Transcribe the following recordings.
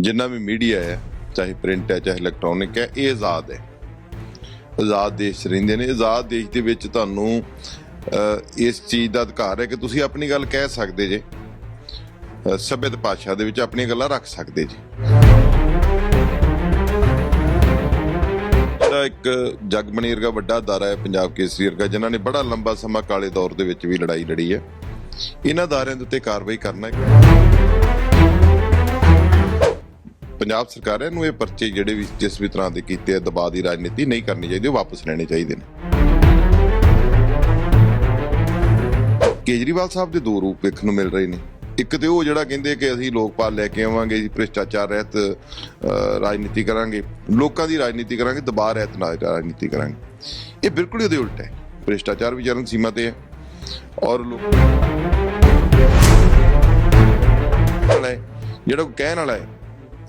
ਜਿੰਨਾ ਵੀ ਮੀਡੀਆ ਹੈ ਚਾਹੇ ਪ੍ਰਿੰਟ ਹੈ ਚਾਹੇ ਇਲੈਕਟ੍ਰੋਨਿਕ ਹੈ ਇਹ ਆਜ਼ਾਦ ਹੈ। ਆਜ਼ਾਦ ਦੇਸ਼ ਰਹਿੰਦੇ ਨੇ। ਆਜ਼ਾਦ ਦੇਸ਼ ਦੇ ਵਿੱਚ ਤੁਹਾਨੂੰ ਇਸ ਚੀਜ਼ ਦਾ ਅਧਿਕਾਰ ਹੈ ਕਿ ਤੁਸੀਂ ਆਪਣੀ ਗੱਲ ਕਹਿ ਸਕਦੇ ਜੇ। ਅਹ, ਭਾਸ਼ਾ ਦੇ ਵਿੱਚ ਆਪਣੀਆਂ ਗੱਲਾਂ ਰੱਖ ਸਕਦੇ ਜੀ। ਜਿਹੜਾ ਇੱਕ ਜਗਮਣੀ ਵਰਗਾ ਵੱਡਾ ਅਦਾਰਾ ਹੈ ਪੰਜਾਬ ਕੇਸਰੀ ਵਰਗਾ ਜਿਨ੍ਹਾਂ ਨੇ ਬੜਾ ਲੰਬਾ ਸਮਾਂ ਕਾਲੇ ਦੌਰ ਦੇ ਵਿੱਚ ਵੀ ਲੜਾਈ ਲੜੀ ਹੈ। ਇਹਨਾਂ ਅਦਾਰਿਆਂ ਦੇ ਉੱਤੇ ਕਾਰਵਾਈ ਕਰਨਾ ਹੈ। ਪੰਜਾਬ ਸਰਕਾਰ ਹੈ ਨੂੰ ਇਹ ਪਰਚੇ ਜਿਹੜੇ ਵੀ ਜਿਸ ਵੀ ਤਰ੍ਹਾਂ ਦੇ ਕੀਤੇ ਆ, ਦਬਾਅ ਦੀ ਰਾਜਨੀਤੀ ਨਹੀਂ ਕਰਨੀ ਚਾਹੀਦੀ, ਉਹ ਵਾਪਸ ਲੈਣੇ ਚਾਹੀਦੇ ਨੇ। ਕੇਜਰੀਵਾਲ ਸਾਹਿਬ ਦੇ ਦੋ ਰੂਪ ਵੇਖਣ ਨੂੰ ਮਿਲ ਰਹੇ ਨੇ। ਇੱਕ ਤੇ ਉਹ ਜਿਹੜਾ ਕਹਿੰਦੇ ਕਿ ਅਸੀਂ ਲੋਕਪਾਲ ਲੈ ਕੇ ਆਵਾਂਗੇ, ਜੀ, ਭ੍ਰਿਸ਼ਟਾਚਾਰ ਰਹਿਤ ਰਾਜਨੀਤੀ ਕਰਾਂਗੇ, ਲੋਕਾਂ ਦੀ ਰਾਜਨੀਤੀ ਕਰਾਂਗੇ, ਦਬਾਅ ਰਹਿਤ ਰਾਜਨੀਤੀ ਕਰਾਂਗੇ। ਇਹ ਬਿਲਕੁਲ ਉਹਦੇ ਉਲਟ ਹੈ। ਭ੍ਰਿਸ਼ਟਾਚਾਰ ਵੀ ਚਰਨ ਸੀਮਾ ਤੇ ਹੈ ਔਰ ਲੋਕ ਜਿਹੜਾ ਕਹਿਣ ਵਾਲਾ ਹੈ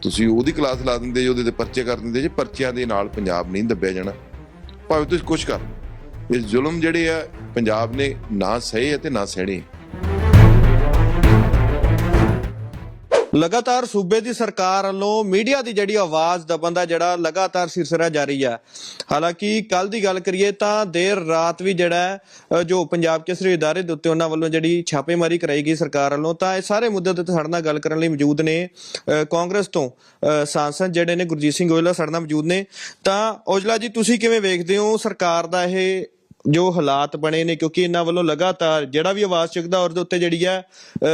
ਤੁਸੀਂ ਉਹਦੀ ਕਲਾਸ ਲਾ ਦਿੰਦੇ ਜੇ, ਉਹਦੇ ਤੇ ਪਰਚੇ ਕਰ ਦਿੰਦੇ ਜੇ, ਪਰਚਿਆਂ ਦੇ ਨਾਲ ਪੰਜਾਬ ਨਹੀਂ ਦੱਬਿਆ ਜਾਣਾ। ਭਾਵੇਂ ਤੁਸੀਂ ਕੁਛ ਕਰ ਇਹ ਜ਼ੁਲਮ ਜਿਹੜੇ ਆ, ਪੰਜਾਬ ਨੇ ਨਾ ਸਹੇ ਅਤੇ ਨਾ ਸਹਿਣੇ। ਲਗਾਤਾਰ ਸੂਬੇ ਦੀ ਸਰਕਾਰ ਵੱਲੋਂ ਮੀਡੀਆ ਦੀ ਜਿਹੜੀ ਆਵਾਜ਼ ਦਬਣ ਦਾ ਜਿਹੜਾ ਲਗਾਤਾਰ ਸਿਲਸਿਲਾ ਜਾਰੀ ਹੈ ਹਾਲਾਂਕਿ ਕੱਲ ਦੀ ਗੱਲ ਕਰੀਏ ਤਾਂ ਦੇਰ ਰਾਤ ਵੀ ਜਿਹੜਾ ਜੋ ਪੰਜਾਬ ਕੇਸਰੀ ਇਦਾਰੇ ਦੇ ਉੱਤੇ ਉਹਨਾਂ ਵੱਲੋਂ ਜਿਹੜੀ ਛਾਪੇਮਾਰੀ ਕਰਾਈ ਗਈ ਸਰਕਾਰ ਵੱਲੋਂ ਤਾਂ ਇਹ ਸਾਰੇ ਮੁੱਦੇ ਤੇ ਸਾਡੇ ਨਾਲ ਗੱਲ ਕਰਨ ਲਈ ਮੌਜੂਦ ਨੇ ਅ, ਕਾਂਗਰਸ ਤੋਂ ਅ, ਸਾਂਸਦ ਜਿਹੜੇ ਨੇ ਗੁਰਜੀਤ ਸਿੰਘ ਔਜਲਾ ਸਾਡੇ ਨਾਲ ਮੌਜੂਦ ਨੇ। ਤਾਂ ਔਜਲਾ ਜੀ ਤੁਸੀਂ ਕਿਵੇਂ ਵੇਖਦੇ ਹੋ ਸਰਕਾਰ ਦਾ ਇਹ ਜੋ ਹਾਲਾਤ ਬਣੇ ਨੇ, ਕਿਉਂਕਿ ਇਹਨਾਂ ਵੱਲੋਂ ਲਗਾਤਾਰ ਜਿਹੜਾ ਵੀ ਆਵਾਜ਼ ਚੁੱਕਦਾ, ਉਹਦੇ ਉੱਤੇ ਜਿਹੜੀ ਹੈ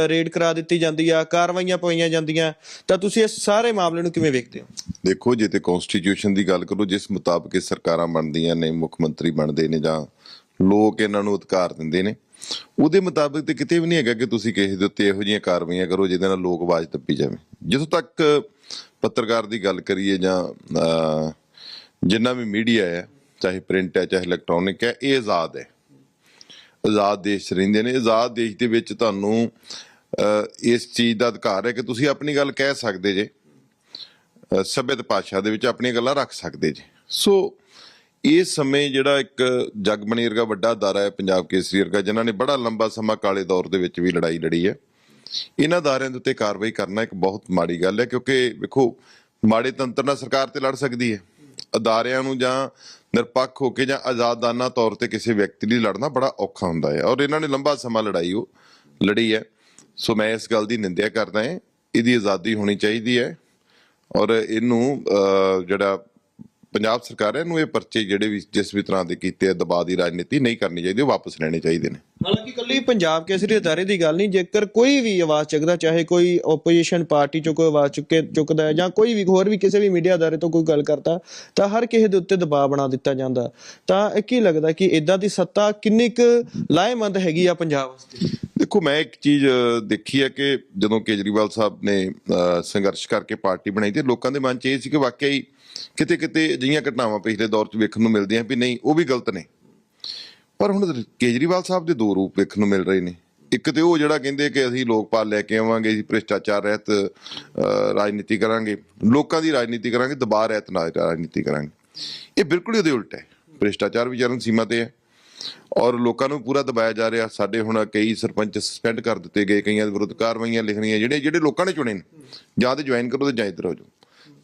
ਰੇਡ ਕਰਾ ਦਿੱਤੀ ਜਾਂਦੀ ਆ, ਕਾਰਵਾਈਆਂ ਪਵਾਈਆਂ ਜਾਂਦੀਆਂ। ਤਾਂ ਤੁਸੀਂ ਇਸ ਸਾਰੇ ਮਾਮਲੇ ਨੂੰ ਕਿਵੇਂ ਵੇਖਦੇ ਹੋ? ਦੇਖੋ ਜੇ ਤੇ ਕਨਸਟੀਟਿਊਸ਼ਨ ਦੀ ਗੱਲ ਕਰੋ, ਜਿਸ ਮੁਤਾਬਕ ਇਹ ਸਰਕਾਰਾਂ ਬਣਦੀਆਂ ਨੇ, ਮੁੱਖ ਮੰਤਰੀ ਬਣਦੇ ਨੇ ਜਾਂ ਲੋਕ ਇਹਨਾਂ ਨੂੰ ਅਧਿਕਾਰ ਦਿੰਦੇ ਨੇ, ਉਹਦੇ ਮੁਤਾਬਕ ਤੇ ਕਿਤੇ ਵੀ ਨਹੀਂ ਹੈਗਾ ਕਿ ਤੁਸੀਂ ਕਿਸੇ ਦੇ ਉੱਤੇ ਇਹੋ ਜਿਹੀਆਂ ਕਾਰਵਾਈਆਂ ਕਰੋ, ਜਿਹਦੇ ਨਾਲ ਲੋਕ ਆਵਾਜ਼ ਦੱਬੀ ਜਾਵੇ। ਜਿੱਥੋਂ ਤੱਕ ਪੱਤਰਕਾਰ ਦੀ ਗੱਲ ਕਰੀਏ ਜਾਂ ਜਿੰਨਾ ਵੀ ਮੀਡੀਆ ਹੈ ਚਾਹੇ ਪ੍ਰਿੰਟ ਹੈ, ਚਾਹੇ ਇਲੈਕਟ੍ਰੋਨਿਕ ਹੈ, ਇਹ ਆਜ਼ਾਦ ਹੈ। ਆਜ਼ਾਦ ਦੇਸ਼ ਰਹਿੰਦੇ ਨੇ। ਆਜ਼ਾਦ ਦੇਸ਼ ਦੇ ਵਿੱਚ ਤੁਹਾਨੂੰ ਇਸ ਚੀਜ਼ ਦਾ ਅਧਿਕਾਰ ਹੈ ਕਿ ਤੁਸੀਂ ਆਪਣੀ ਗੱਲ ਕਹਿ ਸਕਦੇ ਜੇ। ਅਹ ਭਾਸ਼ਾ ਦੇ ਵਿੱਚ ਆਪਣੀਆਂ ਗੱਲਾਂ ਰੱਖ ਸਕਦੇ ਜੇ। ਸੋ ਇਸ ਸਮੇਂ ਜਿਹੜਾ ਇੱਕ ਜਗਮਣੀ ਵਰਗਾ ਵੱਡਾ ਅਦਾਰਾ ਹੈ, ਪੰਜਾਬ ਕੇਸਰੀ ਵਰਗਾ, ਜਿਨ੍ਹਾਂ ਨੇ ਬੜਾ ਲੰਬਾ ਸਮਾਂ ਕਾਲੇ ਦੌਰ ਦੇ ਵਿੱਚ ਵੀ ਲੜਾਈ ਲੜੀ ਹੈ। ਇਹਨਾਂ ਅਦਾਰਿਆਂ ਦੇ ਉੱਤੇ ਕਾਰਵਾਈ ਕਰਨਾ ਇੱਕ ਬਹੁਤ ਮਾੜੀ ਗੱਲ ਹੈ, ਕਿਉਂਕਿ ਵੇਖੋ, ਮਾੜੇ ਤੰਤਰ ਨਾਲ ਸਰਕਾਰ ਤੇ ਲੜ ਸਕਦੀ ਹੈ। ਅਦਾਰਿਆਂ ਨੂੰ ਜਾਂ ਨਿਰਪੱਖ ਹੋ ਕੇ ਜਾਂ ਆਜ਼ਾਦਾਨਾ ਤੌਰ ਤੇ ਕਿਸੇ ਵਿਅਕਤੀ ਲਈ ਲੜਨਾ ਬੜਾ ਔਖਾ ਹੁੰਦਾ ਹੈ। ਔਰ ਇਹਨਾਂ ਨੇ ਲੰਬਾ ਸਮਾਂ ਲੜਾਈ ਉਹ ਲੜੀ ਹੈ। ਸੋ ਮੈਂ ਇਸ ਗੱਲ ਦੀ ਨਿੰਦਿਆ ਕਰਦਾ ਹਾਂ। ਇਹਦੀ ਆਜ਼ਾਦੀ ਹੋਣੀ ਚਾਹੀਦੀ ਹੈ। ਔਰ ਇਹਨੂੰ ਅਹ, ਜਿਹੜਾ ਪੰਜਾਬ ਸਰਕਾਰ ਹੈ ਇਹਨੂੰ ਇਹ ਪਰਚੇ ਜਿਹੜੇ ਵੀ ਜਿਸ ਵੀ ਤਰ੍ਹਾਂ ਦੇ ਕੀਤੇ ਆ ਦਬਾਅ ਦੀ ਰਾਜਨੀਤੀ ਨਹੀਂ ਕਰਨੀ ਚਾਹੀਦੀ ਉਹ ਵਾਪਸ ਲੈਣੇ ਚਾਹੀਦੇ ਨੇ। ਹਾਲਾਂਕਿ ਕੱਲੀ ਪੰਜਾਬ ਕੇਸਰੀ ਇਦਾਰੇ ਦੀ ਗੱਲ ਨਹੀਂ ਜੇਕਰ ਕੋਈ ਵੀ ਆਵਾਜ਼ ਚੱਕਦਾ ਚਾਹੇ ਕੋਈ ਆਪੋਜੀਸ਼ਨ ਪਾਰਟੀ ਚੋਂ ਕੋਈ ਆਵਾਜ਼ ਚੁੱਕੇ ਚੁੱਕਦਾ ਹੈ ਜਾਂ ਕੋਈ ਵੀ ਹੋਰ ਵੀ ਕਿਸੇ ਵੀ ਮੀਡੀਆ ਅਦਾਰੇ ਤੋਂ ਕੋਈ ਗੱਲ ਕਰਦਾ ਤਾਂ ਹਰ ਕਿਸੇ ਦੇ ਉੱਤੇ ਦਬਾਅ ਬਣਾ ਦਿੱਤਾ ਜਾਂਦਾ। ਤਾਂ ਇਹ ਕੀ ਲੱਗਦਾ ਕਿ ਇਦਾਂ ਦੀ ਸੱਤਾ ਕਿੰਨੀ ਕੁ ਲਾਹੇਮੰਦ ਹੈਗੀ ਆ ਪੰਜਾਬ ਵਾਸਤੇ? ਦੇਖੋ ਮੈਂ ਇੱਕ ਚੀਜ਼ ਦੇਖੀ ਹੈ ਕਿ ਜਦੋਂ ਕੇਜਰੀਵਾਲ ਸਾਹਿਬ ਨੇ ਸੰਘਰਸ਼ ਕਰਕੇ ਪਾਰਟੀ ਬਣਾਈ ਤੇ ਲੋਕਾਂ ਦੇ ਮਨ 'ਚ ਇਹ ਸੀ ਕਿ ਵਾਕਿਆ ਹੀ ਕਿਤੇ ਕਿਤੇ ਅਜਿਹੀਆਂ ਘਟਨਾਵਾਂ ਪਿਛਲੇ ਦੌਰ 'ਚ ਵੇਖਣ ਨੂੰ ਮਿਲਦੀਆਂ ਵੀ ਨਹੀਂ, ਉਹ ਵੀ ਗਲਤ ਨੇ। ਪਰ ਹੁਣ ਕੇਜਰੀਵਾਲ ਸਾਹਿਬ ਦੇ ਦੋ ਰੂਪ ਵੇਖਣ ਨੂੰ ਮਿਲ ਰਹੇ ਨੇ। ਇੱਕ ਤੇ ਉਹ ਜਿਹੜਾ ਕਹਿੰਦੇ ਕਿ ਅਸੀਂ ਲੋਕਪਾਲ ਲੈ ਕੇ ਆਵਾਂਗੇ, ਅਸੀਂ ਭ੍ਰਿਸ਼ਟਾਚਾਰ ਰਹਿਤ ਰਾਜਨੀਤੀ ਕਰਾਂਗੇ, ਲੋਕਾਂ ਦੀ ਰਾਜਨੀਤੀ ਕਰਾਂਗੇ, ਦਬਾਅ ਰਹਿਤ ਨਾ, ਰਾਜਨੀਤੀ ਕਰਾਂਗੇ। ਇਹ ਬਿਲਕੁਲ ਹੀ ਉਹਦੇ ਉਲਟ ਹੈ। ਭ੍ਰਿਸ਼ਟਾਚਾਰ ਵੀ ਚਰਨ ਸੀਮਾ ਤੇ ਹੈ। ਔਰ ਲੋਕਾਂ ਨੂੰ ਪੂਰਾ ਦਬਾਇਆ ਜਾ ਰਿਹਾ। ਸਾਡੇ ਹੁਣ ਕਈ ਸਰਪੰਚ ਸਸਪੈਂਡ ਕਰ ਦਿੱਤੇ ਗਏ, ਕਈਆਂ ਦੇ ਵਿਰੁੱਧ ਕਾਰਵਾਈਆਂ ਲਿਖਣੀਆਂ ਜਿਹੜੇ ਜਿਹੜੇ ਲੋਕਾਂ ਨੇ ਚੁਣੇ ਨੇ, ਜਾਂ ਤੇ ਜੁਆਇਨ ਕਰੋ ਤੇ ਜਾਂ ਇੱਧਰ ਹੋ ਜਾਓ।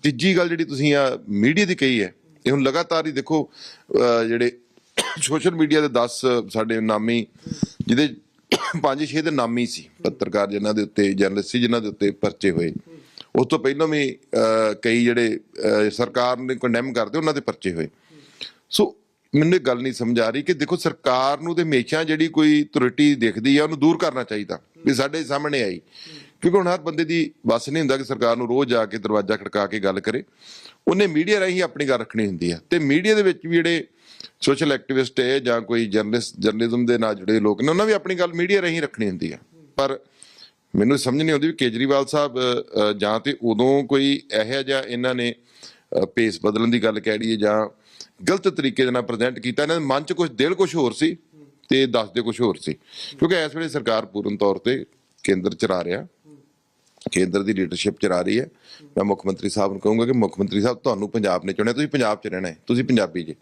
ਤੀਜੀ ਗੱਲ ਜਿਹੜੀ ਤੁਸੀਂ ਆ ਮੀਡੀਆ ਦੀ ਕਹੀ ਹੈ, ਇਹ ਹੁਣ ਲਗਾਤਾਰ ਹੀ ਦੇਖੋ ਜਿਹੜੇ ਸੋਸ਼ਲ ਮੀਡੀਆ ਦੇ 10 ਸਾਡੇ ਨਾਮੀ, ਜਿਹਦੇ 5-6 ਦੇ ਨਾਮੀ ਸੀ, ਪੱਤਰਕਾਰ ਜਿਨ੍ਹਾਂ ਦੇ ਉੱਤੇ ਜਰਨਲਿਸਟ ਸੀ ਜਿਨ੍ਹਾਂ ਦੇ ਉੱਤੇ ਪਰਚੇ ਹੋਏ। ਉਸ ਤੋਂ ਪਹਿਲਾਂ ਵੀ ਕਈ ਜਿਹੜੇ ਸਰਕਾਰ ਨੇ ਕੰਡੈਮ ਕਰਦੇ ਉਹਨਾਂ ਦੇ ਪਰਚੇ ਹੋਏ। ਸੋ ਮੈਨੂੰ ਇਹ ਗੱਲ ਨਹੀਂ ਸਮਝ ਆ ਰਹੀ ਕਿ ਦੇਖੋ ਸਰਕਾਰ ਨੂੰ ਤੇ ਹਮੇਸ਼ਾ ਜਿਹੜੀ ਕੋਈ ਤਰੁੱਟੀ ਦਿਖਦੀ ਆ, ਉਹਨੂੰ ਦੂਰ ਕਰਨਾ ਚਾਹੀਦਾ। ਵੀ ਸਾਡੇ ਸਾਹਮਣੇ ਆਈ। ਕਿਉਂਕਿ ਹੁਣ ਹਰ ਬੰਦੇ ਦੀ ਵਸ ਨਹੀਂ ਹੁੰਦਾ ਕਿ ਸਰਕਾਰ ਨੂੰ ਰੋਜ਼ ਜਾ ਕੇ ਦਰਵਾਜ਼ਾ ਖੜਕਾ ਕੇ ਗੱਲ ਕਰੇ। ਉਹਨੇ ਮੀਡੀਆ ਰਾਹੀਂ ਆਪਣੀ ਗੱਲ ਰੱਖਣੀ ਹੁੰਦੀ ਆ। ਤੇ ਮੀਡੀਆ ਦੇ ਵਿੱਚ ਵੀ ਜਿਹੜੇ ਸੋਸ਼ਲ ਐਕਟਿਵਿਸਟ ਹੈ ਜਾਂ ਕੋਈ ਜਰਨਲਿਸਟ ਜਰਨਲਿਜ਼ਮ ਦੇ ਨਾਲ ਜੁੜੇ ਲੋਕ ਨੇ ਉਹਨਾਂ ਵੀ ਆਪਣੀ ਗੱਲ ਮੀਡੀਆ ਰਾਹੀਂ ਰੱਖਣੀ ਹੁੰਦੀ ਆ। ਪਰ ਮੈਨੂੰ ਸਮਝ ਨਹੀਂ ਆਉਂਦੀ ਵੀ ਕੇਜਰੀਵਾਲ ਸਾਹਿਬ ਜਾਂ ਤੇ ਉਦੋਂ ਕੋਈ ਇਹੋ ਜਿਹਾ ਇਹਨਾਂ ਨੇ ਅ, ਭੇਸ ਬਦਲਣ ਦੀ ਗੱਲ ਕਹਿ ਲਈਏ ਜਾਂ ਗਲਤ ਤਰੀਕੇ ਦੇ ਨਾਲ ਪ੍ਰੈਜ਼ੈਂਟ ਕੀਤਾ ਇਹਨਾਂ ਦੇ ਮਨ 'ਚ ਕੁਝ ਦਿਲ ਕੁਝ ਹੋਰ ਸੀ ਤੇ ਦੱਸਦੇ ਕੁਝ ਹੋਰ ਸੀ। ਕਿਉਂਕਿ ਇਸ ਵੇਲੇ ਸਰਕਾਰ ਪੂਰਨ ਤੌਰ ਤੇ ਕੇਂਦਰ ਚਲਾ ਰਿਹਾ। ਕੇਂਦਰ ਦੀ ਲੀਡਰਸ਼ਿਪ ਚਲਾ ਰਹੀ ਹੈ। ਮੈਂ ਮੁੱਖ ਮੰਤਰੀ ਸਾਹਿਬ ਨੂੰ ਕਹੂੰਗਾ ਕਿ ਮੁੱਖ ਮੰਤਰੀ ਸਾਹਿਬ, ਤੁਹਾਨੂੰ ਪੰਜਾਬ ਨੇ ਚੁਣਿਆ, ਤੁਸੀਂ ਪੰਜਾਬ 'ਚ ਰਹਿਣਾ ਹੈ, ਤੁਸੀਂ ਪੰਜਾਬੀ ਜੀ।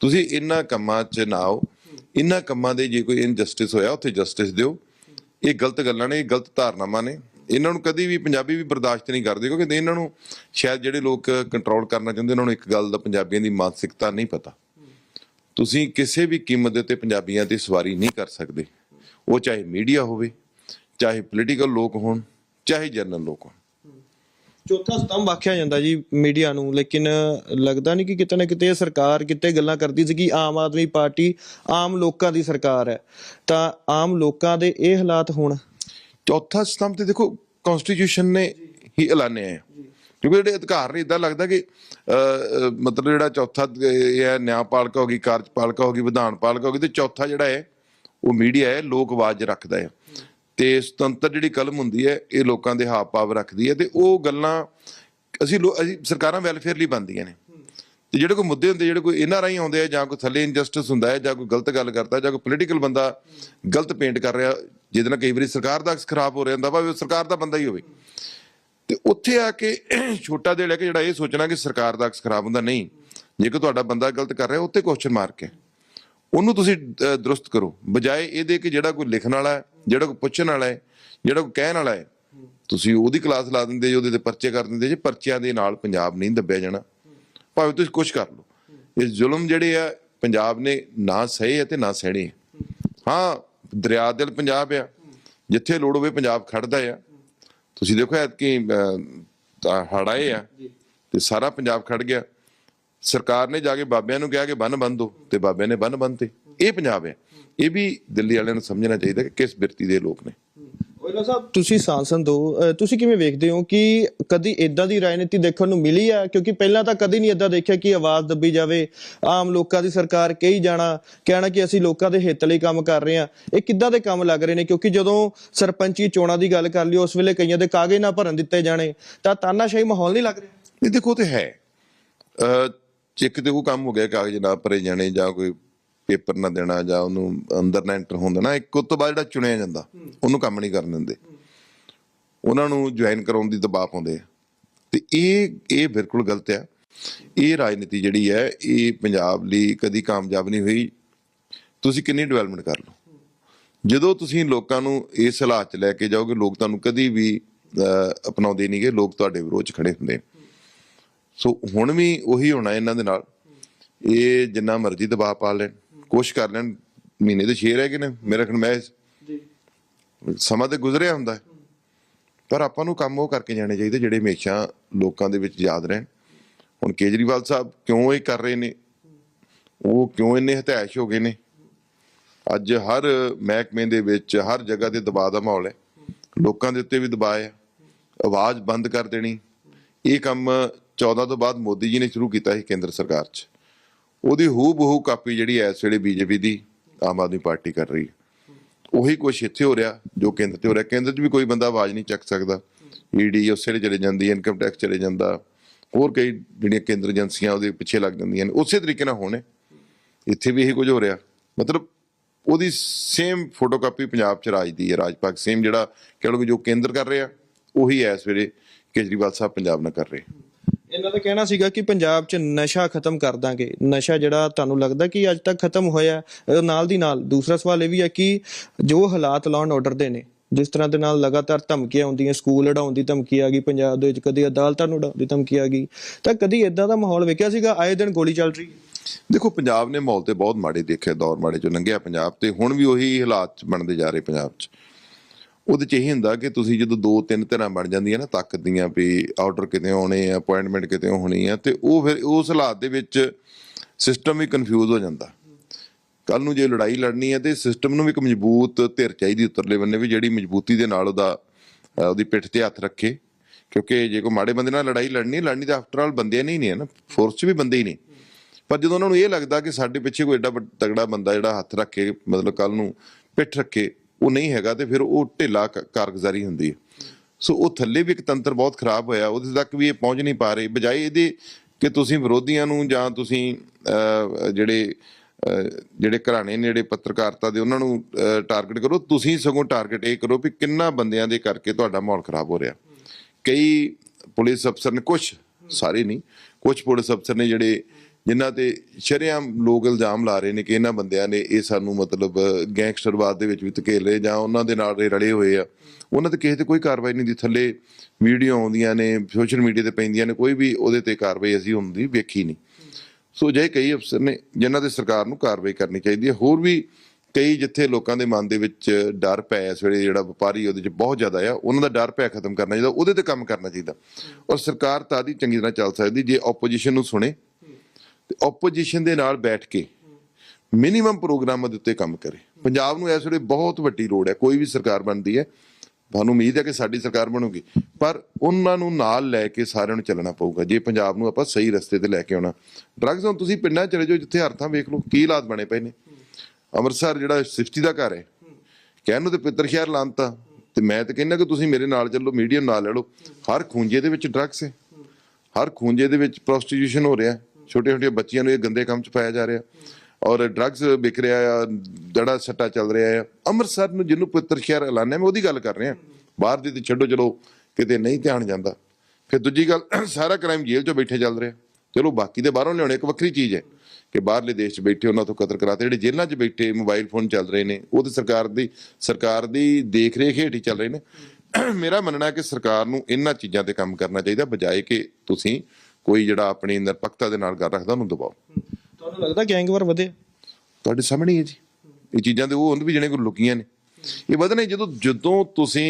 ਤੁਸੀਂ ਇਹਨਾਂ ਕੰਮਾਂ 'ਚ ਨਾ ਆਓ। ਇਹਨਾਂ ਕੰਮਾਂ ਦੇ ਜੇ ਕੋਈ ਇਨਜਸਟਿਸ ਹੋਇਆ, ਉੱਥੇ ਜਸਟਿਸ ਦਿਓ। ਇਹ ਗਲਤ ਗੱਲਾਂ ਨੇ, ਇਹ ਗਲਤ ਧਾਰਨਾਵਾਂ ਨੇ। ਇਹਨਾਂ ਨੂੰ ਕਦੀ ਵੀ ਪੰਜਾਬੀ ਵੀ ਬਰਦਾਸ਼ਤ ਨਹੀਂ ਕਰਦੇ, ਕਿਉਂਕਿ ਇਹਨਾਂ ਨੂੰ ਸ਼ਾਇਦ ਜਿਹੜੇ ਲੋਕ ਕੰਟਰੋਲ ਕਰਨਾ ਚਾਹੁੰਦੇ ਉਹਨਾਂ ਨੂੰ ਇੱਕ ਗੱਲ ਦਾ ਪੰਜਾਬੀਆਂ ਦੀ ਮਾਨਸਿਕਤਾ ਨਹੀਂ ਪਤਾ। ਤੁਸੀਂ ਕਿਸੇ ਵੀ ਕੀਮਤ ਦੇ ਉੱਤੇ ਪੰਜਾਬੀਆਂ ਤੇ ਸਵਾਰੀ ਨਹੀਂ ਕਰ ਸਕਦੇ। ਉਹ ਚਾਹੇ ਮੀਡੀਆ ਹੋਵੇ, ਚਾਹੇ ਪੋਲੀਟੀਕਲ ਲੋਕ ਹੋਣ ਚਾਹੇ ਜਨਰਲ ਲੋਕ ਹੋਣ। ਚੌਥਾ ਸਤੰਭ ਆਖਿਆ ਜਾਂਦਾ ਜੀ ਮੀਡੀਆ ਨੂੰ ਲੇਕਿਨ ਲੱਗਦਾ ਨਹੀਂ ਕਿ ਕਿਤੇ ਨਾ ਕਿਤੇ ਸਰਕਾਰ ਕਿਤੇ ਗੱਲਾਂ ਕਰਦੀ ਸੀ ਕਿ ਆਮ ਆਦਮੀ ਪਾਰਟੀ ਆਮ ਲੋਕਾਂ ਦੀ ਸਰਕਾਰ ਹੈ। ਤਾਂ ਆਮ ਲੋਕਾਂ ਦੇ ਇਹ ਹਾਲਾਤ ਹੋਣ। ਚੌਥਾ ਸਤੰਭ ਤੇ ਦੇਖੋ ਕਨਸਟੀਟਿਊਸ਼ਨ ਨੇ ਹੀ ਐਲਾਨਿਆ ਹੈ ਕਿਉਂਕਿ ਜਿਹੜੇ ਅਧਿਕਾਰ ਨੇ ਇਦਾਂ ਲੱਗਦਾ ਕਿ ਮਤਲਬ ਜਿਹੜਾ ਚੌਥਾ ਇਹ ਹੈ ਨਿਆਂਪਾਲਕਾ ਹੋ ਗਈ ਕਾਰਜਪਾਲਕਾ ਹੋ ਗਈ ਵਿਧਾਨਪਾਲਕਾ ਹੋ ਗਈ ਤੇ ਚੌਥਾ ਜਿਹੜਾ ਹੈ ਉਹ ਮੀਡੀਆ ਹੈ ਲੋਕ ਆਵਾਜ਼ ਰੱਖਦਾ ਹੈ। ਤੇ ਸੁਤੰਤਰ ਜਿਹੜੀ ਕਲਮ ਹੁੰਦੀ ਹੈ, ਇਹ ਲੋਕਾਂ ਦੇ ਹਾਵ ਭਾਵ ਰੱਖਦੀ ਹੈ ਤੇ ਉਹ ਗੱਲਾਂ ਅਸੀਂ ਲੋ- ਅਸੀਂ ਸਰਕਾਰਾਂ ਵੈਲਫੇਅਰ ਲਈ ਬਣਦੀਆਂ ਨੇ। ਤੇ ਜਿਹੜੇ ਕੋਈ ਮੁੱਦੇ ਹੁੰਦੇ, ਜਿਹੜੇ ਕੋਈ ਇਹਨਾਂ ਰਾਹੀਂ ਆਉਂਦੇ ਆ, ਜਾਂ ਕੋਈ ਥੱਲੇ ਇਨਜਸਟਿਸ ਹੁੰਦਾ ਹੈ, ਜਾਂ ਕੋਈ ਗਲਤ ਗੱਲ ਕਰਦਾ, ਜਾਂ ਕੋਈ ਪੋਲੀਟੀਕਲ ਬੰਦਾ ਗਲਤ ਪੇਂਟ ਕਰ ਰਿਹਾ, ਜਿਹਦੇ ਨਾਲ ਕਈ ਵਾਰੀ ਸਰਕਾਰ ਦਾ ਅਕਸ ਖਰਾਬ ਹੋ ਰਿਹਾ ਹੁੰਦਾ, ਭਾਵੇਂ ਸਰਕਾਰ ਦਾ ਬੰਦਾ ਹੀ ਹੋਵੇ। ਤੇ ਉੱਥੇ ਆ ਕੇ ਛੋਟਾ ਦੇ ਲੈ ਕੇ ਜਿਹੜਾ ਇਹ ਸੋਚਣਾ ਕਿ ਸਰਕਾਰ ਦਾ ਅਕਸ ਖਰਾਬ ਹੁੰਦਾ, ਨਹੀਂ। ਜੇ ਕੋਈ ਤੁਹਾਡਾ ਬੰਦਾ ਗਲਤ ਕਰ ਰਿਹਾ ਉੱਤੇ ਕੁਐਸਚਨ ਮਾਰਕ ਹੈ। ਉਹਨੂੰ ਤੁਸੀਂ ਦਰੁਸਤ ਕਰੋ। ਬਜਾਏ ਇਹਦੇ ਕਿ ਜਿਹੜਾ ਕੋਈ ਲਿਖਣ ਵਾਲਾ ਹੈ ਜਿਹੜਾ ਕੋਈ ਪੁੱਛਣ ਵਾਲਾ ਹੈ ਜਿਹੜਾ ਕੋਈ ਕਹਿਣ ਵਾਲਾ ਹੈ ਤੁਸੀਂ ਉਹਦੀ ਕਲਾਸ ਲਾ ਦਿੰਦੇ ਜੇ ਉਹਦੇ ਤੇ ਪਰਚੇ ਕਰ ਦਿੰਦੇ ਜੇ ਪਰਚਿਆਂ ਦੇ ਨਾਲ ਪੰਜਾਬ ਨਹੀਂ ਦੱਬਿਆ ਜਾਣਾ। ਭਾਵੇਂ ਤੁਸੀਂ ਕੁਝ ਕਰ ਲਓ। ਇਹ ਜ਼ੁਲਮ ਜਿਹੜੇ ਆ ਪੰਜਾਬ ਨੇ ਨਾ ਸਹੇ ਅਤੇ ਨਾ ਸਹਿਣੇ। ਹਾਂ ਦਰਿਆ ਦਿਲ ਪੰਜਾਬ ਆ ਜਿੱਥੇ ਲੋੜ ਹੋਵੇ ਪੰਜਾਬ ਖੜਦਾ ਆ। ਤੁਸੀਂ ਦੇਖੋ ਐਤਕੀ ਹੜਾਏ ਆ ਤੇ ਸਾਰਾ ਪੰਜਾਬ ਖੜ ਗਿਆ। ਸਰਕਾਰ ਨੇ ਜਾ ਕੇ ਬਾਬਿਆਂ ਨੂੰ ਕਿਹਾ ਕਿ ਬੰਨ ਬੰਦੋ ਤੇ ਬਾਬਿਆਂ ਨੇ ਬੰਨ ਬੰਨਤੇ ਇਹ ਪੰਜਾਬ ਹੈ। ਇਹ ਵੀ ਦਿੱਲੀ ਵਾਲਿਆਂ ਨੂੰ ਸਮਝਣਾ ਚਾਹੀਦਾ ਕਿ ਕਿਸ ਬਿਰਤੀ ਦੇ ਲੋਕ ਨੇ। ਓਇਲਾ ਸਾਹਿਬ ਤੁਸੀਂ ਸਾਂਸਦ ਹੋ ਅਹ ਤੁਸੀਂ ਕਿਵੇਂ ਵੇਖਦੇ ਹੋ ਕਿ ਕਦੀ ਇਦਾਂ ਦੀ ਰਾਜਨੀਤੀ ਦੇਖਣ ਨੂੰ ਮਿਲੀ ਹੈ ਕਿਉਂਕਿ ਪਹਿਲਾਂ ਤਾਂ ਕਦੀ ਨਹੀਂ ਇਦਾਂ ਦੇਖਿਆ ਕਿ ਆਵਾਜ਼ ਦੱਬੀ ਜਾਵੇ। ਆਮ ਲੋਕਾਂ ਦੀ ਸਰਕਾਰ ਕਹੀ ਜਾਣਾ ਕਹਿਣਾ ਕਿ ਅਸੀਂ ਲੋਕਾਂ ਦੇ ਹਿੱਤ ਲਈ ਕੰਮ ਕਰ ਰਹੇ ਹਾਂ। ਇਹ ਕਿੱਦਾਂ ਦੇ ਕੰਮ ਲੱਗ ਰਹੇ ਨੇ? ਕਿਉਂਕਿ ਜਦੋਂ ਸਰਪੰਚੀ ਚੋਣਾਂ ਦੀ ਗੱਲ ਕਰ ਲਈ ਉਸ ਵੇਲੇ ਕਈਆਂ ਦੇ ਕਾਗਜ਼ ਨਾ ਭਰਨ ਦਿੱਤੇ ਜਾਣੇ। ਤਾਂ ਤਾਨਾਸ਼ਾਹੀ ਮਾਹੌਲ ਨਹੀਂ ਲੱਗ ਰਿਹਾ। ਇਹ ਦੇਖੋ ਤੇ ਹੈ। ਅ ਚੈੱਕ ਤੇ ਉਹ ਕੰਮ ਹੋ ਗਿਆ ਕਾਗਜ਼ ਨਾ ਭਰੇ ਜਾਣੇ ਜਾਂ ਕੋਈ ਪੇਪਰ ਨਾ ਦੇਣਾ ਜਾਂ ਉਹਨੂੰ ਅੰਦਰ ਨਾ ਐਂਟਰ ਹੋਣ ਦੇਣਾ ਇੱਕ ਉਸ ਤੋਂ ਬਾਅਦ ਜਿਹੜਾ ਚੁਣਿਆ ਜਾਂਦਾ ਉਹਨੂੰ ਕੰਮ ਨਹੀਂ ਕਰਨ ਦਿੰਦੇ। ਉਹਨਾਂ ਨੂੰ ਜੁਆਇਨ ਕਰਾਉਣ ਦੀ ਦਬਾਅ ਪਾਉਂਦੇ ਆ। ਤੇ ਇਹ ਇਹ ਬਿਲਕੁਲ ਗਲਤ ਆ। ਇਹ ਰਾਜਨੀਤੀ ਜਿਹੜੀ ਹੈ ਇਹ ਪੰਜਾਬ ਲਈ ਕਦੀ ਕਾਮਯਾਬ ਨਹੀਂ ਹੋਈ। ਤੁਸੀਂ ਕਿੰਨੀ ਡਿਵੈਲਪਮੈਂਟ ਕਰ ਲਓ। ਜਦੋਂ ਤੁਸੀਂ ਲੋਕਾਂ ਨੂੰ ਇਸ ਹਾਲਾਤ 'ਚ ਲੈ ਕੇ ਜਾਓਗੇ ਲੋਕ ਤੁਹਾਨੂੰ ਕਦੀ ਵੀ ਅਹ, ਅਪਣਾਉਂਦੇ ਨਹੀਂਗੇ ਲੋਕ ਤੁਹਾਡੇ ਵਿਰੋਧ 'ਚ ਖੜੇ ਹੁੰਦੇ ਸੋ ਹੁਣ ਵੀ ਉਹੀ ਹੋਣਾ ਇਹਨਾਂ ਦੇ ਨਾਲ। ਇਹ ਜਿੰਨਾ ਮਰਜ਼ੀ ਦਬਾਅ ਪਾ ਲੈਣ ਕੋਸ਼ਿਸ਼ ਕਰ ਲੈਣ ਮਹੀਨੇ ਦੇ 6 ਰਹਿ ਗਏ ਨੇ ਮੇਰੇ ਖਿਆਲ ਮੈਂ ਜੀ। ਸਮਾਂ ਤੇ ਗੁਜ਼ਰਿਆ ਹੁੰਦਾ। ਪਰ ਆਪਾਂ ਨੂੰ ਕੰਮ ਉਹ ਕਰਕੇ ਜਾਣੇ ਚਾਹੀਦੇ ਜਿਹੜੇ ਹਮੇਸ਼ਾ ਲੋਕਾਂ ਦੇ ਵਿੱਚ ਯਾਦ ਰਹਿਣ। ਹੁਣ ਕੇਜਰੀਵਾਲ ਸਾਹਿਬ ਕਿਉਂ ਇਹ ਕਰ ਰਹੇ ਨੇ? ਉਹ ਕਿਉਂ ਇੰਨੇ ਹਤੈਸ਼ ਹੋ ਗਏ ਨੇ? ਅੱਜ ਹਰ ਮਹਿਕਮੇ ਦੇ ਵਿੱਚ ਹਰ ਜਗ੍ਹਾ ਤੇ ਦਬਾਅ ਦਾ ਮਾਹੌਲ ਹੈ। ਲੋਕਾਂ ਦੇ ਉੱਤੇ ਵੀ ਦਬਾਅ ਹੈ। ਆਵਾਜ਼ ਬੰਦ ਕਰ ਦੇਣੀ। ਇਹ ਕੰਮ 14 ਤੋਂ ਬਾਅਦ ਮੋਦੀ ਜੀ ਨੇ ਸ਼ੁਰੂ ਕੀਤਾ ਸੀ ਕੇਂਦਰ ਸਰਕਾਰ 'ਚ। ਉਹਦੀ ਹੂ ਬਹੂ ਕਾਪੀ ਜਿਹੜੀ ਇਸ ਵੇਲੇ ਬੀਜੇਪੀ ਦੀ ਆਮ ਆਦਮੀ ਪਾਰਟੀ ਕਰ ਰਹੀ ਹੈ। ਉਹੀ ਕੁਛ ਇੱਥੇ ਹੋ ਰਿਹਾ, ਜੋ ਕੇਂਦਰ ਤੇ ਹੋ ਰਿਹਾ। ਕੇਂਦਰ 'ਚ ਵੀ ਕੋਈ ਬੰਦਾ ਆਵਾਜ਼ ਨਹੀਂ ਚੱਕ ਸਕਦਾ। ਈਡੀ ਉਸੇ ਵੇਲੇ ਚਲੇ ਜਾਂਦੀ ਹੈ ਇਨਕਮ ਟੈਕਸ ਚਲੇ ਜਾਂਦਾ। ਹੋਰ ਕਈ ਜਿਹੜੀਆਂ ਕੇਂਦਰ ਏਜੰਸੀਆਂ ਉਹਦੇ ਪਿੱਛੇ ਲੱਗ ਜਾਂਦੀਆਂ ਨੇ। ਉਸੇ ਤਰੀਕੇ ਨਾਲ ਹੋਣੇ ਇੱਥੇ ਵੀ ਇਹੀ ਕੁਝ ਹੋ ਰਿਹਾ। ਮਤਲਬ ਉਹਦੀ ਸੇਮ ਫੋਟੋਕਾਪੀ ਪੰਜਾਬ 'ਚ ਰਾਜ ਦੀ ਹੈ ਰਾਜਪਾਕ ਸੇਮ ਜਿਹੜਾ ਕਹਿ ਲਓ ਕਿ ਜੋ ਕੇਂਦਰ ਕਰ ਰਿਹਾ, ਉਹੀ ਇਸ ਵੇਲੇ ਕੇਜਰੀਵਾਲ ਸਾਹਿਬ ਪੰਜਾਬ ਨਾਲ ਕਰ ਰਹੇ। ਇਹਨਾਂ ਦਾ ਕਹਿਣਾ ਸੀਗਾ ਕਿ ਪੰਜਾਬ 'ਚ ਨਸ਼ਾ ਖਤਮ ਕਰ ਦਾਂਗੇ। ਨਸ਼ਾ ਜਿਹੜਾ ਤੁਹਾਨੂੰ ਲੱਗਦਾ ਕਿ ਅੱਜ ਤੱਕ ਖਤਮ ਹੋਇਆ ਨਾਲ ਦੀ ਨਾਲ ਦੂਸਰਾ ਸਵਾਲ ਇਹ ਵੀ ਹੈ ਕਿ ਜੋ ਹਾਲਾਤ ਲਾਅ ਆਰਡਰ ਦੇ ਨੇ, ਜਿਸ ਤਰ੍ਹਾਂ ਦੇ ਨਾਲ ਲਗਾਤਾਰ ਧਮਕੀਆਂ ਆਉਂਦੀਆਂ, ਸਕੂਲ ਉਡਾਉਣ ਦੀ ਧਮਕੀ ਆ ਗਈ, ਪੰਜਾਬ ਦੇ ਵਿੱਚ ਕਦੀ ਅਦਾਲਤਾਂ ਨੂੰ ਉਡਾਉਣ ਦੀ ਧਮਕੀ ਆ ਗਈ, ਤਾਂ ਕਦੀ ਇਦਾਂ ਦਾ ਮਾਹੌਲ ਵੇਖਿਆ ਸੀਗਾ? ਆਏ ਦਿਨ ਗੋਲੀ ਚੱਲ ਰਹੀ ਦੇਖੋ, ਪੰਜਾਬ ਨੇ ਮਾਹੌਲ ਤੇ ਬਹੁਤ ਮਾੜੇ ਦੇਖੇ, ਦੌਰ ਮਾੜੇ ਚੋਂ ਲੰਘਿਆ ਪੰਜਾਬ ਤੇ, ਹੁਣ ਵੀ ਉਹੀ ਹਾਲਾਤ ਬਣਦੇ ਜਾ ਰਹੇ ਪੰਜਾਬ 'ਚ। ਉਹਦੇ 'ਚ ਇਹ ਹੁੰਦਾ ਕਿ ਤੁਸੀਂ ਜਦੋਂ ਦੋ ਤਿੰਨ ਧਿਰਾਂ ਬਣ ਜਾਂਦੀਆਂ ਨਾ ਤਾਕਤ ਦੀਆਂ ਵੀ ਆਰਡਰ ਕਿਤੇ ਆਉਣੇ ਆ ਅਪਾਇੰਟਮੈਂਟ ਕਿਤੇ ਹੋਣੀ ਆ, ਤੇ ਉਹ ਫਿਰ ਉਸ ਹਾਲਾਤ ਦੇ ਵਿੱਚ ਸਿਸਟਮ ਵੀ ਕਨਫਿਊਜ਼ ਹੋ ਜਾਂਦਾ। ਕੱਲ ਨੂੰ ਜੇ ਲੜਾਈ ਲੜਨੀ ਹੈ ਤੇ ਸਿਸਟਮ ਨੂੰ ਵੀ ਇੱਕ ਮਜ਼ਬੂਤ ਧਿਰ ਚਾਹੀਦੀ ਉੱਤਰਲੇ ਬੰਨੇ ਵੀ ਜਿਹੜੀ ਮਜ਼ਬੂਤੀ ਦੇ ਨਾਲ ਉਹਦਾ ਉਹਦੀ ਪਿੱਠ ਤੇ ਹੱਥ ਰੱਖੇ। ਕਿਉਂਕਿ ਜੇ ਕੋਈ ਮਾੜੇ ਬੰਦੇ ਨਾਲ ਲੜਾਈ ਲੜਨੀ ਲੜਨੀ ਤਾਂ ਆਫਟਰ ਆਲ ਬੰਦਿਆਂ ਨੇ ਨਹੀਂ ਹੈ ਨਾ ਫੋਰਸ 'ਚ ਵੀ ਬੰਦੇ ਹੀ ਨੇ। ਪਰ ਜਦੋਂ ਉਹਨਾਂ ਨੂੰ ਇਹ ਲੱਗਦਾ ਕਿ ਸਾਡੇ ਪਿੱਛੇ ਕੋਈ ਐਡਾ ਵੱਡ- ਤਗੜਾ ਬੰਦਾ ਜਿਹੜਾ ਹੱਥ ਰੱਖੇ, ਮਤਲਬ ਕੱਲ ਨੂੰ ਪਿੱਠ ਰੱਖੇ ਉਹ ਨਹੀਂ ਹੈਗਾ ਤੇ ਫਿਰ ਉਹ ਢਿੱਲਾ ਕ- ਕਾਰਗੁਜ਼ਾਰੀ ਹੁੰਦੀ ਹੈ। ਸੋ ਉਹ ਥੱਲੇ ਵੀ ਇੱਕ ਤੰਤਰ ਬਹੁਤ ਖਰਾਬ ਹੋਇਆ, ਉਹਦੇ ਤੱਕ ਵੀ ਇਹ ਪਹੁੰਚ ਨਹੀਂ ਪਾ ਰਹੇ। ਬਜਾਏ ਇਹਦੇ ਕਿ ਤੁਸੀਂ ਵਿਰੋਧੀਆਂ ਨੂੰ ਜਾਂ ਤੁਸੀਂ ਜਿਹੜੇ ਜਿਹੜੇ ਘਰਾਣੇ ਨੇ, ਜਿਹੜੇ ਪੱਤਰਕਾਰਤਾ ਦੇ, ਉਹਨਾਂ ਨੂੰ ਟਾਰਗੇਟ ਕਰੋ। ਤੁਸੀਂ ਸਗੋਂ ਟਾਰਗੇਟ ਇਹ ਕਰੋ ਵੀ ਕਿੰਨਾ ਬੰਦਿਆਂ ਦੇ ਕਰਕੇ ਤੁਹਾਡਾ ਮਾਹੌਲ ਖਰਾਬ ਹੋ ਰਿਹਾ। ਕਈ ਪੁਲਿਸ ਅਫਸਰ ਨੇ ਕੁਝ ਸਾਰੇ ਨਹੀਂ ਕੁਝ ਪੁਲਿਸ ਅਫਸਰ ਨੇ ਜਿਹੜੇ ਜਿਨ੍ਹਾਂ ਤੇ ਸ਼ਰੇਆਮ ਲੋਕ ਇਲਜ਼ਾਮ ਲਾ ਰਹੇ ਨੇ ਕਿ ਇਹਨਾਂ ਬੰਦਿਆਂ ਨੇ ਇਹ ਸਾਨੂੰ ਮਤਲਬ ਗੈਂਗਸਟਰਵਾਦ ਦੇ ਵਿੱਚ ਵੀ ਧਕੇਲ ਜਾਂ ਉਹਨਾਂ ਦੇ ਨਾਲ ਇਹ ਰਲੇ ਹੋਏ ਆ। ਉਹਨਾਂ ਤੇ ਕਿਸੇ ਤੇ ਕੋਈ ਕਾਰਵਾਈ ਨਹੀਂ ਦੀ ਥੱਲੇ ਵੀਡੀਓ ਆਉਂਦੀਆਂ ਨੇ, ਸੋਸ਼ਲ ਮੀਡੀਆ ਤੇ ਪੈਂਦੀਆਂ ਨੇ, ਕੋਈ ਵੀ ਉਹਦੇ ਤੇ ਕਾਰਵਾਈ ਅਸੀਂ ਹੁੰਦੀ ਵੇਖੀ ਨਹੀਂ। ਸੋ ਜੇ ਕਈ ਅਫਸਰ ਨੇ ਜਿਨ੍ਹਾਂ ਤੇ ਸਰਕਾਰ ਨੂੰ ਕਾਰਵਾਈ ਕਰਨੀ ਚਾਹੀਦੀ ਹੈ। ਹੋਰ ਵੀ ਕਈ ਜਿੱਥੇ ਲੋਕਾਂ ਦੇ ਮਨ ਦੇ ਵਿੱਚ ਡਰ ਪੈ ਇਸ ਵੇਲੇ, ਜਿਹੜਾ ਵਪਾਰੀ ਉਹਦੇ 'ਚ ਬਹੁਤ ਜ਼ਿਆਦਾ ਆ, ਉਹਨਾਂ ਦਾ ਡਰ ਪਿਆ ਖਤਮ ਕਰਨਾ ਚਾਹੀਦਾ, ਉਹਦੇ ਤੇ ਕੰਮ ਕਰਨਾ ਚਾਹੀਦਾ। ਔਰ ਸਰਕਾਰ ਤਾਂ ਦੀ ਚੰਗੀ ਤਰ੍ਹਾਂ ਚੱਲ ਸਕਦੀ, ਜੇ ਆਪੋਜੀਸ਼ਨ ਨੂੰ ਸੁਣੇ ਆਪੋਜੀਸ਼ਨ ਦੇ ਨਾਲ ਬੈਠ ਕੇ ਮਿਨੀਮਮ ਪ੍ਰੋਗਰਾਮਾਂ ਦੇ ਉੱਤੇ ਕੰਮ ਕਰੇ। ਪੰਜਾਬ ਨੂੰ ਇਸ ਵੇਲੇ ਬਹੁਤ ਵੱਡੀ ਲੋੜ ਹੈ, ਕੋਈ ਵੀ ਸਰਕਾਰ ਬਣਦੀ ਹੈ। ਤੁਹਾਨੂੰ ਉਮੀਦ ਹੈ ਕਿ ਸਾਡੀ ਸਰਕਾਰ ਬਣੂਗੀ, ਪਰ ਉਹਨਾਂ ਨੂੰ ਨਾਲ ਲੈ ਕੇ ਸਾਰਿਆਂ ਨੂੰ ਚੱਲਣਾ ਪਊਗਾ। ਜੇ ਪੰਜਾਬ ਨੂੰ ਆਪਾਂ ਸਹੀ ਰਸਤੇ ਤੇ ਲੈ ਕੇ ਆਉਣਾ। ਡਰੱਗਸ ਹੁਣ ਤੁਸੀਂ ਪਿੰਡਾਂ ਚਲੇ ਜਾਓ, ਜਿੱਥੇ ਹਰਥਾਂ ਵੇਖ ਲਓ, ਕੀ ਹਾਲਾਤ ਬਣੇ ਪਏ ਨੇ। ਅੰਮ੍ਰਿਤਸਰ ਜਿਹੜਾ ਸਿਫਤੀ ਦਾ ਘਰ ਹੈ, ਕਹਿਣ ਨੂੰ ਤੇ ਪਿੱਤਰ ਸ਼ਹਿਰ ਲਾਂਤਾ ਤੇ ਮੈਂ ਤਾਂ ਕਹਿੰਦਾ ਕਿ ਤੁਸੀਂ ਮੇਰੇ ਨਾਲ ਚੱਲੋ ਮੀਡੀਅਮ ਨਾਲ ਲੈ ਲਓ। ਹਰ ਖੂੰਜੇ ਦੇ ਵਿੱਚ ਡਰੱਗਸ ਹੈ। ਹਰ ਖੂੰਜੇ ਦੇ ਵਿੱਚ ਪ੍ਰੋਸਟੀਟਿਊਸ਼ਨ ਹੋ ਰਿਹਾ। ਛੋਟੇ ਛੋਟੇ ਬੱਚਿਆਂ ਨੂੰ ਇਹ ਗੰਦੇ ਕੰਮ 'ਚ ਪਾਇਆ ਜਾ ਰਿਹਾ। ਔਰ ਡਰੱਗਸ ਵਿਕ ਰਿਹਾ ਆ, ਦੜਾ ਸੱਟਾ ਚੱਲ ਰਿਹਾ ਆ। ਅੰਮ੍ਰਿਤਸਰ ਨੂੰ ਜਿਹਨੂੰ ਪਵਿੱਤਰ ਸ਼ਹਿਰ ਐਲਾਨਿਆ, ਮੈਂ ਉਹਦੀ ਗੱਲ ਕਰ ਰਿਹਾ। ਬਾਹਰ ਦੀ ਤੇ ਛੱਡੋ, ਚਲੋ, ਕਿਤੇ ਨਹੀਂ ਧਿਆਨ ਜਾਂਦਾ। ਫਿਰ ਦੂਜੀ ਗੱਲ, ਸਾਰਾ ਕ੍ਰਾਈਮ ਜੇਲ੍ਹ 'ਚੋਂ ਬੈਠੇ ਚੱਲ ਰਿਹਾ। ਚਲੋ, ਬਾਕੀ ਦੇ ਬਾਹਰੋਂ ਲਿਆਉਣੇ, ਇੱਕ ਵੱਖਰੀ ਚੀਜ਼ ਹੈ ਕਿ ਬਾਹਰਲੇ ਦੇਸ਼ 'ਚ ਬੈਠੇ, ਉਹਨਾਂ ਤੋਂ ਕਤਲ ਕਰਾਤੇ। ਜਿਹੜੇ ਜੇਲ੍ਹਾਂ 'ਚ ਬੈਠੇ, ਮੋਬਾਈਲ ਫੋਨ ਚੱਲ ਰਹੇ ਨੇ, ਉਹ ਤੇ ਸਰਕਾਰ ਦੀ ਸਰਕਾਰ ਦੀ ਦੇਖ ਰੇਖ ਹੇਠ ਹੀ ਚੱਲ ਰਹੇ ਨੇ। ਮੇਰਾ ਮੰਨਣਾ ਹੈ ਕਿ ਸਰਕਾਰ ਨੂੰ ਇਹਨਾਂ ਚੀਜ਼ਾਂ ਤੇ ਕੰਮ ਕਰਨਾ ਚਾਹੀਦਾ, ਬਜਾਏ ਕਿ ਤੁਸੀਂ ਕੋਈ ਜਿਹੜਾ ਆਪਣੀ ਨਿਰਪੱਖਤਾ ਦੇ ਨਾਲ ਗੱਲ ਰੱਖਦਾ ਉਹਨੂੰ ਦਬਾਓ। ਤੁਹਾਨੂੰ ਲੱਗਦਾ ਗੈਂਗਵਾਰ ਵਧੇ? ਤੁਹਾਡੇ ਸਾਹਮਣੇ ਹੀ ਹੈ ਜੀ। ਇਹ ਚੀਜ਼ਾਂ ਤੇ ਉਹ ਹੁੰਦੇ ਵੀ ਜਿਹੜੇ ਕੋਲ ਲੁਕੀਆਂ ਨੇ। ਇਹ ਵਧਣੇ ਜਦੋਂ ਜਦੋਂ ਤੁਸੀਂ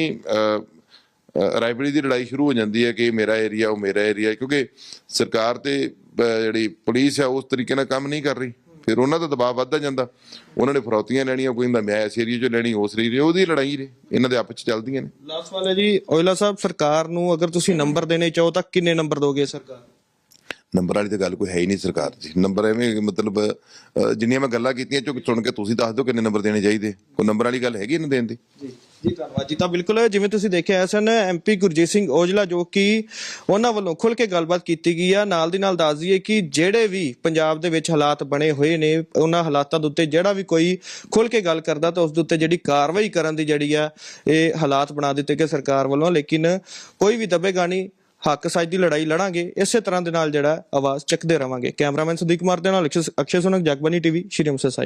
ਰਾਈਵਲਰੀ ਦੀ ਲੜਾਈ ਸ਼ੁਰੂ ਹੋ ਜਾਂਦੀ ਹੈ ਕਿ ਮੇਰਾ ਏਰੀਆ ਉਹ ਮੇਰਾ ਏਰੀਆ ਕਿਉਂਕਿ ਸਰਕਾਰ ਤੇ ਜਿਹੜੀ ਪੁਲਿਸ ਹੈ ਉਸ ਤਰੀਕੇ ਨਾਲ ਕੰਮ ਨਹੀਂ ਕਰ ਰਹੀ। ਫਿਰ ਉਹਨਾਂ ਦਾ ਦਬਾਅ ਵੱਧਦਾ ਜਾਂਦਾ। ਉਹਨਾਂ ਨੇ ਫਰੌਤੀਆਂ ਲੈਣੀਆਂ ਕੋਈ ਹੁੰਦਾ ਮੈਂ ਇਸ ਏਰੀਆ 'ਚੋਂ ਲੈਣੀ ਉਸ ਏਰੀਆ ਉਹਦੀ ਲੜਾਈ ਨੇ ਇਹਨਾਂ ਦੇ ਆਪਸ 'ਚ ਚੱਲਦੀਆਂ ਨੇ। ਲਾਸਟ ਸਵਾਲ ਹੈ ਜੀ ਓਇਲਾ ਸਾਹਿਬ ਸਰਕਾਰ ਨੂੰ ਅਗਰ ਤੁਸੀਂ ਨੰਬਰ ਦੇਣੇ ਚਾਹੋ ਤਾਂ ਕਿੰਨੇ ਨੰਬਰ ਦੋਗੇ ਸਰਕਾਰ? ਨੰਬਰ ਵਾਲੀ ਤਾਂ ਗੱਲ ਕੋਈ ਹੈ ਹੀ ਨਹੀਂ ਸਰਕਾਰ ਦੀ। ਨੰਬਰ ਐਵੇਂ ਮਤਲਬ ਅਹ, ਜਿੰਨੀਆਂ ਮੈਂ ਗੱਲਾਂ ਕੀਤੀਆਂ ਚੁੱਕ ਸੁਣ ਕੇ ਤੁਸੀਂ ਦੱਸ ਦਿਓ ਕਿੰਨੇ ਨੰਬਰ ਦੇਣੇ ਚਾਹੀਦੇ। ਕੋਈ ਨੰਬਰ ਵਾਲੀ ਗੱਲ ਹੈਗੀ ਇਹਨਾਂ ਦੇਣ ਦੀ? ਜੀ ਧੰਨਵਾਦ ਜੀ। ਤਾਂ ਬਿਲਕੁਲ ਜਿਵੇਂ ਤੁਸੀਂ ਦੇਖਿਆ ਸਨ ਐਮਪੀ ਗੁਰਜੀਤ ਸਿੰਘ ਔਜਲਾ ਜੋ ਕਿ ਉਹਨਾਂ ਵੱਲੋਂ ਖੁੱਲ ਕੇ ਗੱਲਬਾਤ ਕੀਤੀ ਗਈ ਆ। ਨਾਲ ਦੀ ਨਾਲ ਦੱਸ ਦਈਏ ਕਿ ਜਿਹੜੇ ਵੀ ਪੰਜਾਬ ਦੇ ਵਿੱਚ ਹਾਲਾਤ ਬਣੇ ਹੋਏ ਨੇ ਉਹਨਾਂ ਹਾਲਾਤਾਂ ਦੇ ਉੱਤੇ ਜਿਹੜਾ ਵੀ ਕੋਈ ਖੁੱਲ ਕੇ ਗੱਲ ਕਰਦਾ ਤਾਂ ਉਸ ਦੇ ਉੱਤੇ ਜਿਹੜੀ ਕਾਰਵਾਈ ਕਰਨ ਦੀ ਜਿਹੜੀ ਆ ਇਹ ਹਾਲਾਤ ਬਣਾ ਦਿੱਤੇ ਗਏ ਸਰਕਾਰ ਵੱਲੋਂ। ਲੇਕਿਨ ਕੋਈ ਵੀ ਦਬੇਗਾ ਨਹੀਂ। ਹੱਕ ਸੱਚ ਦੀ ਲੜਾਈ ਲੜਾਂਗੇ, ਇਸੇ ਤਰ੍ਹਾਂ ਦੇ ਨਾਲ ਜਿਹੜਾ ਆਵਾਜ਼ ਚੱਕਦੇ ਰਵਾਂਗੇ। ਕੈਮਰਾਮੈਨ ਸੁਦੀਪ ਕੁਮਾਰ ਦੇ ਨਾਲ ਅਕਸ਼ੇ ਅਕਸ਼ੇ ਸੁਨਕ ਜਗਬਾਨੀ ਟੀਵੀ, ਸ਼੍ਰੀ ਅੰਮ੍ਰਿਤਸਰ ਸਾਹਿਬ।